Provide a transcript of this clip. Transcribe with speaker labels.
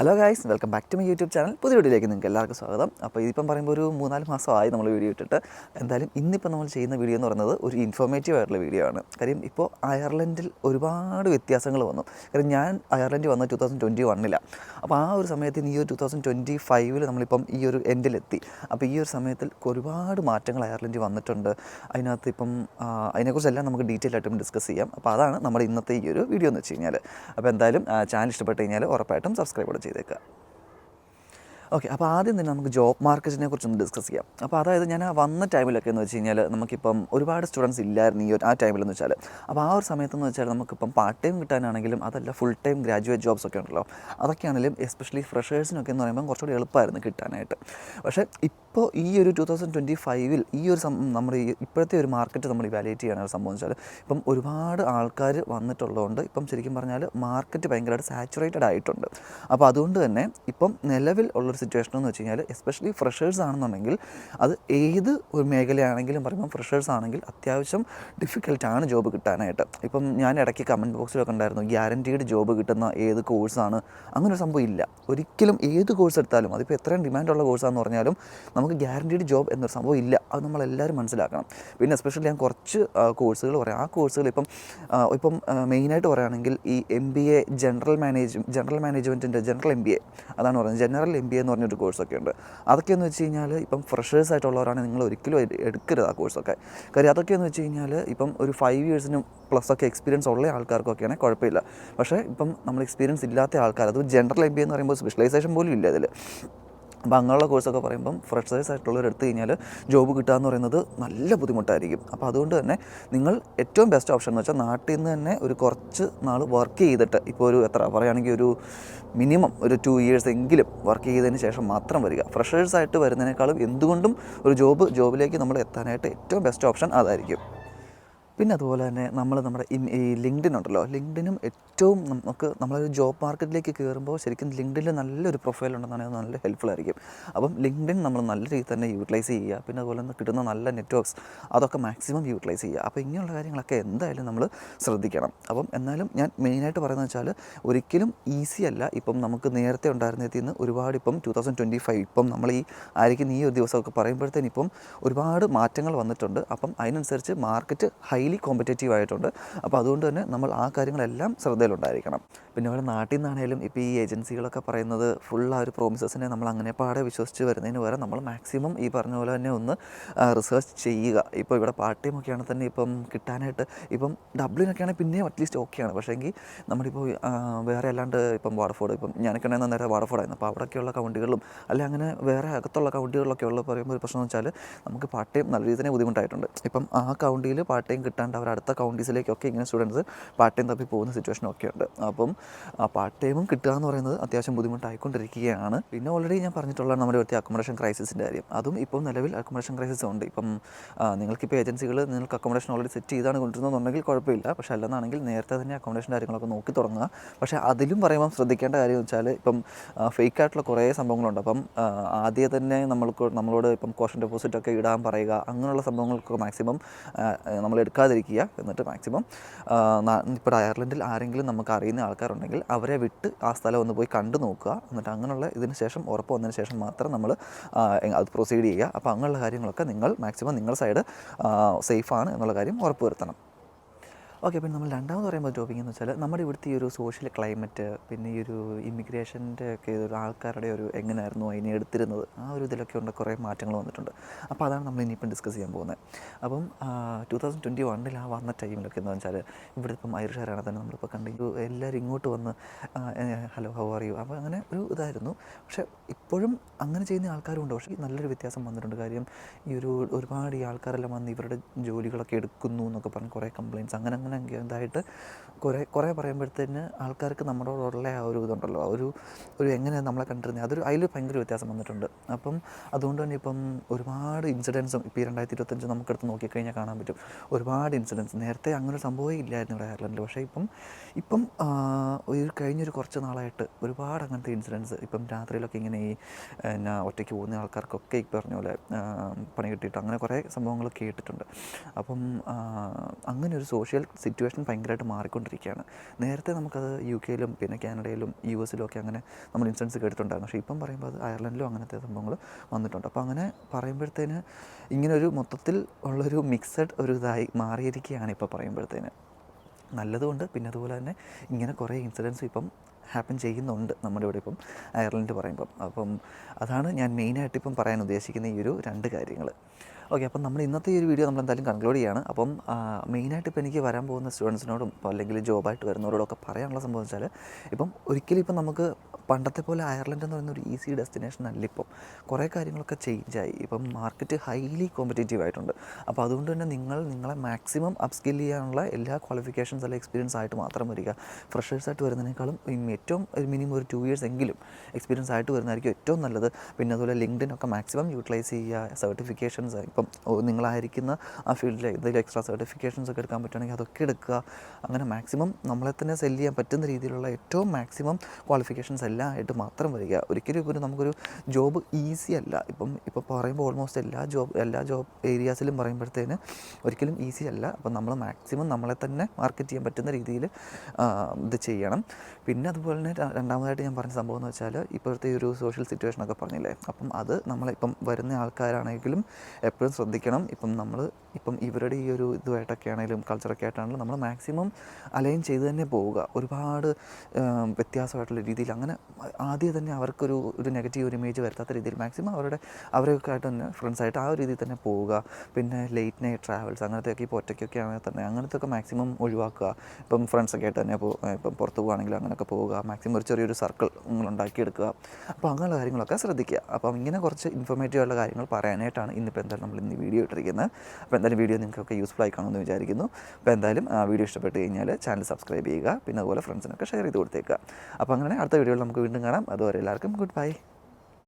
Speaker 1: Hello guys welcome back to my YouTube channel പുതിയ വീഡിയോയിലേക്ക് നിങ്ങൾക്ക് എല്ലാവർക്കും സ്വാഗതം. അപ്പോൾ ഇതിപ്പം പറയുമ്പോൾ ഒരു മൂന്നാൽ മാസമായി നമ്മൾ വീഡിയോ ഇട്ടിട്ട്. എന്തായാലും ഇന്നിപ്പോൾ നമ്മൾ ചെയ്യുന്ന വീഡിയോ എന്ന് പറയുന്നത് ഒരു ഇൻഫോർമേറ്റീവ് ആയിട്ടുള്ള വീഡിയോ ആണ്. കാര്യം ഇപ്പോൾ അയർലൻഡിൽ ഒരുപാട് വ്യത്യാസങ്ങൾ വന്നു. കാര്യം ഞാൻ അയർലൻഡിൽ വന്ന ടു തൗസൻഡ് ട്വന്റി വണ്ണിലാണ് അപ്പോൾ ആ ഒരു സമയത്ത് ഈ ഒരു ടു തൗസൻഡ് ട്വന്റി ഫൈവിൽ നമ്മളിപ്പം ഈ ഒരു എൻഡിലെത്തി അപ്പോൾ ഈ ഒരു സമയത്തിൽ ഒരുപാട് മാറ്റങ്ങൾ അയർലൻഡിൽ വന്നിട്ടുണ്ട്. അതിനകത്ത് ഇപ്പം അതിനെക്കുറിച്ചെല്ലാം നമുക്ക് ഡീറ്റെയിൽ ആയിട്ടും ഡിസ്കസ് ചെയ്യാം. അപ്പോൾ അതാണ് നമ്മുടെ ഇന്നത്തെ ഈ ഒരു വീഡിയോ എന്ന് വെച്ച് കഴിഞ്ഞാൽ അപ്പോൾ എന്തായാലും ചാനൽ ഇഷ്ടപ്പെട്ട് കഴിഞ്ഞാൽ ഉറപ്പായിട്ടും സബ്സ്ക്രൈബ് ചെയ്തേക്കുക. ഓക്കെ അപ്പോൾ ആദ്യം തന്നെ നമുക്ക് ജോബ് മാർക്കറ്റിനെ കുറിച്ചൊന്ന് ഡിസ്കസ് ചെയ്യാം. അപ്പോൾ അതായത് ഞാൻ ആ വന്ന ടൈമിലൊക്കെ എന്ന് വെച്ച് കഴിഞ്ഞാൽ നമുക്കിപ്പം ഒരുപാട് സ്റ്റുഡൻസ് ഇല്ലായിരുന്നു ഈ ആ ടൈമിലെന്ന് വെച്ചാൽ അപ്പോൾ ആ ഒരു സമയത്തെന്ന് വെച്ചാൽ നമുക്കിപ്പം പാർട്ട് ടൈം കിട്ടാനാണെങ്കിലും അതല്ല ഫുൾ ടൈം ഗ്രാജുവേറ്റ് ജോബ്സ് ഒക്കെ ഉണ്ടല്ലോ. അതൊക്കെയാണെങ്കിലും എസ്പെഷ്യലി ഫ്രഷേഴ്സിനൊക്കെ എന്ന് പറയുമ്പോൾ കുറച്ചുകൂടി എളുപ്പമായിരുന്നു കിട്ടാനായിട്ട്. പക്ഷേ ഇപ്പോൾ ഈ ഒരു ടു തൗസൻഡ് ട്വന്റി ഫൈവിൽ ഈ ഒരു നമ്മുടെ ഇപ്പോഴത്തെ ഒരു മാർക്കറ്റ് നമ്മൾ ഇവാലുവേറ്റ് സംഭവം വെച്ചാൽ ഇപ്പം ഒരുപാട് ആൾക്കാർ വന്നിട്ടുള്ളതുകൊണ്ട് ഇപ്പം ശരിക്കും പറഞ്ഞാൽ മാർക്കറ്റ് ഭയങ്കരമായിട്ട് സാച്ചുറേറ്റഡ് ആയിട്ടുണ്ട്. അപ്പോൾ അതുകൊണ്ട് തന്നെ ഇപ്പം നിലവിൽ ഉള്ളൊരു സിറ്റുവേഷൻ എന്ന് വെച്ച് കഴിഞ്ഞാൽ എസ്പെഷ്യലി ഫ്രഷേഴ്സ് ആണെന്നുണ്ടെങ്കിൽ അത് ഏത് ഒരു മേഖലയാണെങ്കിലും പറയുമ്പോൾ ഫ്രഷേഴ്സ് ആണെങ്കിൽ അത്യാവശ്യം ഡിഫിക്കൽട്ടാണ് ജോബ് കിട്ടാനായിട്ട്. ഇപ്പം ഞാൻ ഇടയ്ക്ക് കമന്റ് ബോക്സിലൊക്കെ ഉണ്ടായിരുന്നു ഗ്യാരന്റീഡ് ജോബ് കിട്ടുന്ന ഏത് കോഴ്സാണ് അങ്ങനെ ഒരു സംഭവം ഇല്ല. ഒരിക്കലും ഏത് കോഴ്സ് എടുത്താലും അതിപ്പോൾ എത്രയും ഡിമാൻഡുള്ള കോഴ്സാണെന്ന് പറഞ്ഞാലും നമുക്ക് ഗ്യാരന്റീഡ് ജോബ് എന്നൊരു സംഭവം ഇല്ല. അത് നമ്മളെല്ലാവരും മനസ്സിലാക്കണം. പിന്നെ എസ്പെഷ്യലി ഞാൻ കുറച്ച് കോഴ്സുകൾ പറയാം. ആ കോഴ്സുകൾ ഇപ്പം ഇപ്പം മെയിനായിട്ട് പറയുകയാണെങ്കിൽ ഈ M B A general manage general മാനേജ്മെന്റിന്റെ ജനറൽ എം ബി എ അതാണ് പറയുന്നത് ജനറൽ എം ബി എ എന്ന് പറഞ്ഞൊരു കോഴ്സൊക്കെ ഉണ്ട് അതൊക്കെ എന്ന് വെച്ച് കഴിഞ്ഞാൽ ഇപ്പം ഫ്രഷേഴ്സ് ആയിട്ടുള്ളവരാണ് നിങ്ങൾ ഒരിക്കലും എട്- എടുക്കരുത് ആ കോഴ്സൊക്കെ. കാര്യം അതൊക്കെ എന്ന് വെച്ച് കഴിഞ്ഞാൽ ഇപ്പം ഒരു ഫൈവ് ഇയേഴ്സിനും പ്ലസ് ഒക്കെ എക്സ്പീരിയൻസ് ഉള്ള ആൾക്കാർക്കൊക്കെയാണെങ്കിൽ കുഴപ്പമില്ല. പക്ഷേ ഇപ്പം നമ്മൾ എക്സ്പീരിയൻസ് ഇല്ലാത്ത ആൾക്കാർ അത് ജനറൽ എം ബി എന്ന് പറയുമ്പോൾ സ്പെഷ്യലൈസേഷൻ പോലും ഇല്ല അതിൽ അപ്പോൾ അങ്ങനെയുള്ള കോഴ്സൊക്കെ പറയുമ്പം ഫ്രഷേഴ്സ് ആയിട്ടുള്ളവർ എടുത്തു കഴിഞ്ഞാൽ ജോബ് കിട്ടുക എന്ന് പറയുന്നത് നല്ല ബുദ്ധിമുട്ടായിരിക്കും. അപ്പോൾ അതുകൊണ്ട് തന്നെ നിങ്ങൾ ഏറ്റവും ബെസ്റ്റ് ഓപ്ഷൻ എന്ന് വെച്ചാൽ നാട്ടിൽ നിന്ന് തന്നെ ഒരു കുറച്ച് നാൾ വർക്ക് ചെയ്തിട്ട് ഇപ്പോൾ ഒരു എത്ര പറയുകയാണെങ്കിൽ ഒരു മിനിമം ഒരു ടു ഇയേഴ്സ് എങ്കിലും വർക്ക് ചെയ്തതിന് ശേഷം മാത്രം വരിക. ഫ്രഷേഴ്സ് ആയിട്ട് വരുന്നതിനേക്കാളും എന്തുകൊണ്ടും ഒരു ജോബ് ജോബിലേക്ക് നമ്മൾ എത്താനായിട്ട് ഏറ്റവും ബെസ്റ്റ് ഓപ്ഷൻ അതായിരിക്കും. പിന്നെ അതുപോലെ തന്നെ നമ്മൾ നമ്മുടെ ഈ ലിങ്ക്ഡിൻ ഉണ്ടല്ലോ ലിങ്ക്ഡിനും ഏറ്റവും നമുക്ക് നമ്മളൊരു ജോബ് മാർക്കറ്റിലേക്ക് കയറുമ്പോൾ ശരിക്കും ലിങ്ക്ഡിൽ നല്ലൊരു പ്രൊഫൈൽ ഉണ്ടെന്നാണെങ്കിൽ നല്ല ഹെൽപ്ഫുൾ ആയിരിക്കും അപ്പം ലിങ്ക്ഡിൻ നമ്മൾ നല്ല രീതിയിൽ തന്നെ യൂട്ടിലൈസ് ചെയ്യുക. പിന്നെ അതുപോലെ തന്നെ കിട്ടുന്ന നല്ല നെറ്റ്വർക്ക്സ് അതൊക്കെ മാക്സിമം യൂട്ടിലൈസ് ചെയ്യുക. അപ്പോൾ ഇങ്ങനെയുള്ള കാര്യങ്ങളൊക്കെ എന്തായാലും നമ്മൾ ശ്രദ്ധിക്കണം. അപ്പം എന്നാലും ഞാൻ മെയിനായിട്ട് പറയുന്നത് വെച്ചാൽ ഒരിക്കലും ഈസി അല്ല ഇപ്പം നമുക്ക് നേരത്തെ ഉണ്ടായിരുന്നതിൽ നിന്ന് ഒരുപാട് ഇപ്പം ടു തൗസൻഡ് ട്വന്റി ഫൈവ് ഇപ്പം നമ്മൾ ഈ ആയിരിക്കും ഈ ഒരു ദിവസമൊക്കെ പറയുമ്പോഴത്തേനിപ്പം ഒരുപാട് മാറ്റങ്ങൾ വന്നിട്ടുണ്ട്. അപ്പം അതിനനുസരിച്ച് മാർക്കറ്റ് ഹൈലി കോമ്പറ്റേറ്റീവ് ആയിട്ടുണ്ട്. അപ്പോൾ അതുകൊണ്ട് തന്നെ നമ്മൾ ആ കാര്യങ്ങളെല്ലാം ശ്രദ്ധയിലുണ്ടായിരിക്കണം. പിന്നെ ഇവിടെ നാട്ടിൽ നിന്നാണേലും ഇപ്പോൾ ഈ ഏജൻസികളൊക്കെ പറയുന്നത് ഫുൾ ആ ഒരു പ്രോമിസസിനെ നമ്മൾ അങ്ങനെ പാടെ വിശ്വസിച്ച് വരുന്നതിന് പകരം നമ്മൾ മാക്സിമം ഈ പറഞ്ഞ പോലെ തന്നെ ഒന്ന് റിസേർച്ച് ചെയ്യുക. ഇപ്പോൾ ഇവിടെ പാർട്ട് ടൈം ഒക്കെയാണ് തന്നെ ഇപ്പം കിട്ടാനായിട്ട് ഇപ്പം ഡബ്ലിനൊക്കെയാണെങ്കിൽ പിന്നെയും അറ്റ്ലീസ്റ്റ് ഓക്കെയാണ് പക്ഷേ എങ്കിൽ നമ്മളിപ്പോൾ വേറെ അല്ലാണ്ട് ഇപ്പം വാടഫോർഡ് ഇപ്പം ഞാനൊക്കെ ഉണ്ടെങ്കിൽ നേരെ വാടഫോർഡായിരുന്നു അപ്പോൾ അവിടെയൊക്കെയുള്ള കൗണ്ടികളിലും അല്ലെ അങ്ങനെ വേറെ അകത്തുള്ള കൗണ്ടികളിലൊക്കെ ഉള്ള പറയുമ്പോൾ ഒരു പ്രശ്നം എന്ന് വെച്ചാൽ നമുക്ക് പാർട്ട് ടൈം നല്ല രീതിയിൽ തന്നെ ബുദ്ധിമുട്ടായിട്ടുണ്ട്. ഇപ്പം ആ കൗണ്ടിയിൽ പാർട്ട് ടൈം കിട്ടാണ്ട് അവർ അടുത്ത കൗണ്ടീസിലേക്കൊക്കെ ഇങ്ങനെ സ്റ്റുഡൻസ് പാർട്ട് ടൈം തപ്പി പോകുന്ന സിറ്റുവേഷൻ ഒക്കെ ഉണ്ട് അപ്പം ആ പാർട്ട് ടൈമും കിട്ടുക എന്ന് പറയുന്നത് അത്യാവശ്യം ബുദ്ധിമുട്ടായിക്കൊണ്ടിരിക്കുകയാണ്. പിന്നെ ഓൾറെഡി ഞാൻ പറഞ്ഞിട്ടുള്ള നമ്മുടെ ഒരു അക്കോമഡേഷൻ ക്രൈസിസിന്റെ കാര്യം. അതും ഇപ്പം നിലവിൽ അക്കോമഡേഷൻ ക്രൈസിസ് ഉണ്ട്. ഇപ്പം നിങ്ങൾക്കിപ്പോൾ ഏജൻസികൾ നിങ്ങൾക്ക് അക്കോമഡേഷൻ ഓൾറെഡി സെറ്റ് ചെയ്താണ് കൊണ്ടുവരുന്നതെന്നുണ്ടെങ്കിൽ കുഴപ്പമില്ല. പക്ഷേ അല്ലെന്നാണെങ്കിൽ നേരത്തെ തന്നെ അക്കോമഡേഷൻ കാര്യങ്ങളൊക്കെ നോക്കി തുടങ്ങുക. പക്ഷേ അതിലും പറയുമ്പം ശ്രദ്ധിക്കേണ്ട കാര്യം വെച്ചാൽ ഇപ്പം ഫേക്ക് ആയിട്ടുള്ള കുറേ സംഭവങ്ങളുണ്ട്. അപ്പം ആദ്യം തന്നെ നമ്മൾക്ക് നമ്മളോട് ഇപ്പം കോഷൻ ഡെപ്പോസിറ്റ് ഒക്കെ ഇടാൻ പറയുക അങ്ങനെയുള്ള സംഭവങ്ങൾക്കൊക്കെ മാക്സിമം നമ്മൾ എടുക്കാതിരിക്കുക എന്നിട്ട് മാക്സിമം ഇപ്പോൾ അയർലൻഡിൽ ആരെങ്കിലും നമുക്ക് അറിയുന്ന ആൾക്കാരുണ്ടെങ്കിൽ അവരെ വിട്ട് ആ സ്ഥലം ഒന്ന് പോയി കണ്ടു നോക്കുക. എന്നിട്ട് അങ്ങനെയുള്ള ഇതിന് ശേഷം ഉറപ്പ് വന്നതിന് ശേഷം മാത്രം നമ്മൾ അത് പ്രൊസീഡ് ചെയ്യുക. അപ്പോൾ അങ്ങനെയുള്ള കാര്യങ്ങളൊക്കെ നിങ്ങൾ മാക്സിമം നിങ്ങളുടെ സൈഡ് സേഫാണ് എന്നുള്ള കാര്യം ഉറപ്പ് വരുത്തണം. ഓക്കെ പിന്നെ നമ്മൾ രണ്ടാമത് പറയുമ്പോൾ ടോപ്പിക് എന്ന് വെച്ചാൽ നമ്മുടെ ഇവിടുത്തെ ഈ ഒരു സോഷ്യൽ ക്ലൈമറ്റ് പിന്നെ ഈ ഒരു ഇമിഗ്രേഷന്റെ ഒക്കെ ഒരു ആൾക്കാരുടെ ഒരു എങ്ങനെയായിരുന്നു അതിനെ എടുത്തിരുന്നത്? ആ ഒരു ഇതിലൊക്കെ ഉണ്ട് കുറേ മാറ്റങ്ങൾ വന്നിട്ടുണ്ട്. അപ്പോൾ അതാണ് നമ്മൾ ഇനിയിപ്പം ഡിസ്കസ് ചെയ്യാൻ പോകുന്നത്. അപ്പം ടു തൗസൻഡ് ട്വന്റി വണ്ണിൽ ആ വന്ന ടൈമിലൊക്കെ എന്ന് വെച്ചാൽ ഇവിടെ ഇപ്പം ഐറിഷാരാണ് തന്നെ നമ്മളിപ്പോൾ കണ്ടെങ്കിൽ എല്ലാവരും ഇങ്ങോട്ട് വന്ന് ഹലോ ഹൗ ആർ യു അപ്പോൾ അങ്ങനെ ഒരു ഇതായിരുന്നു. പക്ഷേ ഇപ്പോഴും അങ്ങനെ ചെയ്യുന്ന ആൾക്കാരും ഉണ്ട് പക്ഷേ നല്ലൊരു വ്യത്യാസം വന്നിട്ടുണ്ട്. കാര്യം ഈ ഒരു ഒരുപാട് ഈ ആൾക്കാരെല്ലാം വന്ന് ഇവരുടെ ജോലികളൊക്കെ എടുക്കുന്നു എന്നൊക്കെ പറഞ്ഞ് കുറേ കംപ്ലയിന്റ്സ് അങ്ങനെ അങ്ങനെ അങ്ങ് ഇതായിട്ട് കുറേ കുറേ പറയുമ്പോഴത്തേന് ആൾക്കാർക്ക് നമ്മളോടുള്ള ആ ഒരു ഇതുണ്ടല്ലോ. ഒരു ഒരു എങ്ങനെ നമ്മളെ കണ്ടിരുന്നത് അതൊരു അതിൽ ഭയങ്കര വ്യത്യാസം വന്നിട്ടുണ്ട്. അപ്പം അതുകൊണ്ട് തന്നെ ഇപ്പം ഒരുപാട് ഇൻസിഡൻസും ഇപ്പോൾ ഈ രണ്ടായിരത്തി ഇരുപത്തഞ്ച് നമുക്കെടുത്ത് നോക്കിക്കഴിഞ്ഞാൽ കാണാൻ പറ്റും. ഒരുപാട് ഇൻസിഡൻസ്. നേരത്തെ അങ്ങനെ സംഭവമേ ഇല്ലായിരുന്നു ഇവിടെ അയർലൻഡിൽ പക്ഷേ ഇപ്പം ഇപ്പം ഒരു കഴിഞ്ഞൊരു കുറച്ച് നാളായിട്ട് ഒരുപാട് അങ്ങനത്തെ ഇൻസിഡൻസ്. ഇപ്പം രാത്രിയിലൊക്കെ ഇങ്ങനെ ഈ എന്നാ ഒറ്റയ്ക്ക് പോകുന്ന ആൾക്കാർക്കൊക്കെ ഈ പറഞ്ഞ പോലെ പണി കിട്ടിയിട്ട് അങ്ങനെ കുറേ സംഭവങ്ങൾ കേട്ടിട്ടുണ്ട്. അപ്പം അങ്ങനെ ഒരു സോഷ്യൽ സിറ്റുവേഷൻ ഭയങ്കരമായിട്ട് മാറിക്കൊണ്ടിരിക്കുകയാണ്. നേരത്തെ നമുക്കത് യു കെയിലും പിന്നെ കാനഡയിലും യു എസിലും ഒക്കെ അങ്ങനെ നമ്മൾ ഇൻസ്റ്റൻസ് കേട്ടിട്ടുണ്ടായിരുന്നു പക്ഷേ ഇപ്പം പറയുമ്പോൾ അത് അയർലൻഡിലും അങ്ങനത്തെ സംഭവങ്ങൾ വന്നിട്ടുണ്ട്. അപ്പോൾ അങ്ങനെ പറയുമ്പോഴത്തേന് ഇങ്ങനൊരു മൊത്തത്തിൽ ഉള്ളൊരു മിക്സഡ് ഒരു ഇതായി മാറിയിരിക്കുകയാണ് ഇപ്പോൾ പറയുമ്പോഴത്തേന്. നല്ലതുകൊണ്ട് പിന്നെ അതുപോലെ തന്നെ ഇങ്ങനെ കുറേ ഇൻസിഡൻസ് ഇപ്പം ഹാപ്പൻ ചെയ്യുന്നുണ്ട് നമ്മുടെ ഇവിടെ ഇപ്പം അയർലൻഡ് പറയുമ്പം. അപ്പം അതാണ് ഞാൻ മെയിനായിട്ട് ഇപ്പം പറയാൻ ഉദ്ദേശിക്കുന്ന ഈ ഒരു രണ്ട് കാര്യങ്ങൾ ഓക്കെ അപ്പം നമ്മൾ ഇന്നത്തെ ഈ ഒരു വീഡിയോ നമ്മൾ എന്തായാലും കൺക്ലൂഡ് ചെയ്യാണ്. അപ്പം മെയിനായിട്ട് ഇപ്പോൾ എനിക്ക് വരാൻ പോകുന്ന സ്റ്റുഡൻസിനോടും അല്ലെങ്കിൽ ജോബായിട്ട് വരുന്നവരോടൊക്കെ പറയാനുള്ള സംഭവം വെച്ചാൽ ഇപ്പം ഒരിക്കലും ഇപ്പം നമുക്ക് പണ്ടത്തെ പോലെ അയർലൻഡ് എന്ന് പറയുന്ന ഒരു ഈസി ഡെസ്റ്റിനേഷൻ അല്ല ഇപ്പം. കുറേ കാര്യങ്ങളൊക്കെ ചേഞ്ചായി ഇപ്പം മാർക്കറ്റ് ഹൈലി കോമ്പറ്റേറ്റീവ് ആയിട്ടുണ്ട്. അപ്പോൾ അതുകൊണ്ട് തന്നെ നിങ്ങൾ നിങ്ങളെ മാക്സിമം അപ്സ്കിൽ ചെയ്യാനുള്ള എല്ലാ ക്വാളിഫിക്കേഷൻസ് അല്ലെങ്കിൽ എക്സ്പീരിയൻസ് ആയിട്ട് മാത്രം വരിക. ഫ്രഷേഴ്സ് ആയിട്ട് വരുന്നതിനേക്കാളും ഏറ്റവും ഒരു മിനിമം ഒരു ടു ഇയേഴ്സ് എങ്കിലും എക്സ്പീരിയൻസ് ആയിട്ട് വരുന്നതായിരിക്കും ഏറ്റവും നല്ലത്. പിന്നെ അതുപോലെ ലിങ്ക്ഡിൻ ഒക്കെ മാക്സിമം യൂട്ടിലൈസ് ചെയ്യുക. സർട്ടിഫിക്കേഷൻസ് ഇപ്പം നിങ്ങളായിരിക്കുന്ന ആ ഫീൽഡിൽ എന്തെങ്കിലും എക്സ്ട്രാ സർട്ടിഫിക്കേഷൻസ് ഒക്കെ എടുക്കാൻ പറ്റുകയാണെങ്കിൽ അതൊക്കെ എടുക്കുക. അങ്ങനെ മാക്സിമം നമ്മളെ തന്നെ സെല്ല് ചെയ്യാൻ പറ്റുന്ന രീതിയിലുള്ള ഏറ്റവും മാക്സിമം ക്വാളിഫിക്കേഷൻസ് എല്ലാം ആയിട്ട് മാത്രം വരിക. ഒരിക്കലും ഒരു നമുക്കൊരു ജോബ് ഈസി അല്ല. ഇപ്പം ഇപ്പോൾ പറയുമ്പോൾ ഓൾമോസ്റ്റ് എല്ലാ ജോബ് എല്ലാ ജോബ് ഏരിയാസിലും പറയുമ്പോഴത്തേന് ഒരിക്കലും ഈസി അല്ല. അപ്പം നമ്മൾ മാക്സിമം നമ്മളെ തന്നെ മാർക്കറ്റ് ചെയ്യാൻ പറ്റുന്ന രീതിയിൽ ഇത് ചെയ്യണം. പിന്നെ അതുപോലെ തന്നെ രണ്ടാമതായിട്ട് ഞാൻ പറഞ്ഞ സംഭവം എന്ന് വെച്ചാൽ ഇപ്പോഴത്തെ ഒരു സോഷ്യൽ സിറ്റുവേഷൻ ഒക്കെ പറഞ്ഞില്ലേ? അപ്പം അത് നമ്മളിപ്പം വരുന്ന ആൾക്കാരാണെങ്കിലും എപ്പോഴും ശ്രദ്ധിക്കണം. ഇപ്പം നമ്മൾ ഇപ്പം ഇവരുടെ ഈ ഒരു ഇതുമായിട്ടൊക്കെ ആണെങ്കിലും കൾച്ചറൊക്കെ ആയിട്ടാണെങ്കിലും നമ്മൾ മാക്സിമം അലൈൻ ചെയ്ത് തന്നെ പോവുക. ഒരുപാട് വ്യത്യാസമായിട്ടുള്ള രീതിയിൽ അങ്ങനെ ആദ്യം തന്നെ അവർക്കൊരു ഒരു നെഗറ്റീവ് ഒരു ഇമേജ് വരുത്താത്ത രീതിയിൽ മാക്സിമം അവരുടെ അവരൊക്കെ ആയിട്ട് തന്നെ ഫ്രണ്ട്സായിട്ട് ആ ഒരു രീതിയിൽ തന്നെ പോവുക. പിന്നെ ലേറ്റ് നൈറ്റ് ട്രാവൽസ് അങ്ങനത്തെയൊക്കെ ഇപ്പോൾ ഒറ്റയ്ക്കൊക്കെ ആണെങ്കിൽ തന്നെ അങ്ങനത്തെ ഒക്കെ മാക്സിമം ഒഴിവാക്കുക. ഇപ്പം ഫ്രണ്ട്സൊക്കെ ആയിട്ട് തന്നെ പോ ഇപ്പം പുറത്ത് പോകുകയാണെങ്കിൽ അങ്ങനെയൊക്കെ പോവുക. മാക്സിമം ഒരു ചെറിയൊരു സർക്കിൾ നിങ്ങൾ ഉണ്ടാക്കിയെടുക്കുക. അപ്പോൾ അങ്ങനെയുള്ള കാര്യങ്ങളൊക്കെ ശ്രദ്ധിക്കുക. അപ്പം ഇങ്ങനെ കുറച്ച് ഇൻഫോർമേറ്റീവ് ആയിട്ടുള്ള കാര്യങ്ങൾ പറയാനായിട്ടാണ് ഇന്നിപ്പോൾ എന്തായാലും നമ്മൾ ഇന്ന് വീഡിയോ ഇട്ടിരിക്കുന്നത്. അപ്പോൾ എന്തായാലും വീഡിയോ നിങ്ങൾക്കൊക്കെ യൂസ്ഫുൾ ആയി കാണുമെന്ന് വിചാരിക്കുന്നു. അപ്പോൾ എന്തായാലും ആ വീഡിയോ ഇഷ്ടപ്പെട്ട് കഴിഞ്ഞാൽ ചാനൽ സബ്സ്ക്രൈബ് ചെയ്യുക. പിന്നെ അതുപോലെ ഫ്രണ്ട്സിനൊക്കെ ഷെയർ ചെയ്ത് കൊടുത്തേക്കുക. അപ്പോൾ അങ്ങനെ അടുത്ത വീഡിയോയിൽ നമുക്ക് വീണ്ടും കാണാം. അതുവരെ എല്ലാവർക്കും ഗുഡ് ബൈ.